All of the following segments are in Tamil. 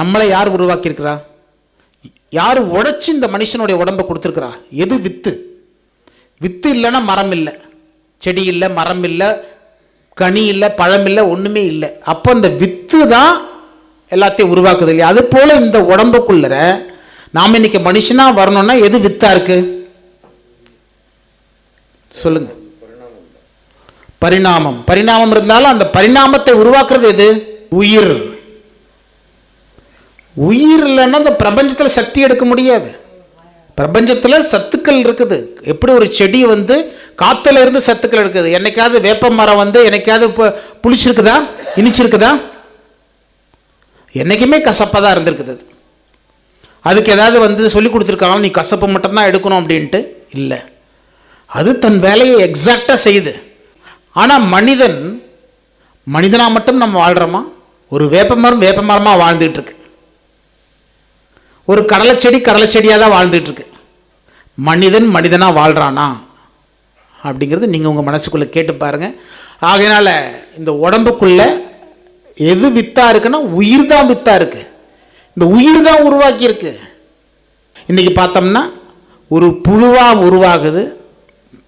நம்மளை யார் உருவாக்கியிருக்கிறா? யார் உழைச்சி இந்த மனுஷனுடைய உடம்பை கொடுத்துருக்குறா? எது வித்து? வித்து இல்லைன்னா மரம் இல்லை. செடி இல்லை மரம் இல்லை கனி இல்லை பழம் இல்லை ஒன்றுமே இல்லை. அப்போ அந்த வித்து தான் எல்லாத்தையும் உருவாக்குது இல்லையா? அது போல் இந்த உடம்புக்குள்ளற நாம் இன்னைக்கு மனுஷனாக வரணும்னா எது வித்தாக இருக்கு? சொல்லுங்க. பரிணாமம். பரிணாமம் இருந்தாலும் அந்த பரிணாமத்தை உருவாக்குறது எது? உயிர். உயிர் இல்லைன்னா இந்த பிரபஞ்சத்தில் சக்தி எடுக்க முடியாது. பிரபஞ்சத்தில் சத்துக்கள் இருக்குது. எப்படி ஒரு செடி வந்து காற்றுல இருந்து சத்துக்கள் எடுக்குது? என்னைக்காவது வேப்ப மரம் வந்து என்னைக்காவது இப்போ புளிச்சிருக்குதா? இனிச்சிருக்குதா? என்றைக்குமே கசப்பாக தான் இருந்திருக்குது அது. அதுக்கு ஏதாவது வந்து சொல்லி கொடுத்துருக்காங்க நீ கசப்பு மட்டும்தான் எடுக்கணும் அப்படின்ட்டு? இல்லை. அது தன் வேலையை எக்ஸாக்டாக செய்யுது ஆனால் மனிதன் மனிதனாக மட்டும் நம்ம வாழ்கிறோமா ஒரு வேப்பமரம் வேப்பமரமாக வாழ்ந்துகிட்டு இருக்கு. ஒரு கடலை செடி கடலை செடியாக தான் வாழ்ந்துட்டுருக்கு. மனிதன் மனிதனாக வாழ்கிறானா அப்படிங்கிறது நீங்கள் உங்கள் மனசுக்குள்ளே கேட்டு பாருங்கள் ஆகையினால் இந்த உடம்புக்குள்ளே எது வித்தாக இருக்குன்னா உயிர் தான் வித்தாக இருக்குது இந்த உயிர் தான் உருவாக்கியிருக்கு இன்றைக்கி பார்த்தோம்னா ஒரு புழுவாக உருவாகுது.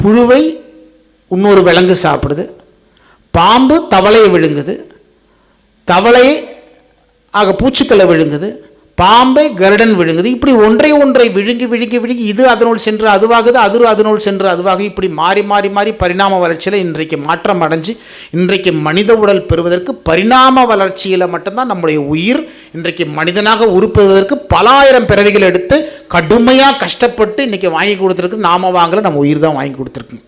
புழுவை இன்னொரு விலங்கு சாப்பிடுது. பாம்பு தவளையை விழுங்குது. தவளை ஆக பூச்சிக்களை விழுங்குது. பாம்பை கருடன் விழுங்குது. இப்படி ஒன்றை ஒன்றை விழுங்கி விழுங்கி விழுங்கி இது அதனுள் சென்று அதுவாகுது அது அதனுள் சென்று அதுவாக இப்படி மாறி மாறி மாறி பரிணாம வளர்ச்சியில் இன்றைக்கு மாற்றம் அடைஞ்சு இன்றைக்கு மனித உடல் பெறுவதற்கு பரிணாம வளர்ச்சியில் மட்டும்தான் நம்முடைய உயிர் இன்றைக்கு மனிதனாக உருப்பெறுவதற்கு பல ஆயிரம் பிறவிகள் எடுத்து கடுமையாக கஷ்டப்பட்டு இன்றைக்கி வாங்கி கொடுத்துருக்கு. நாம வாங்கலை நம்ம உயிர் தான் வாங்கி கொடுத்துருக்கு.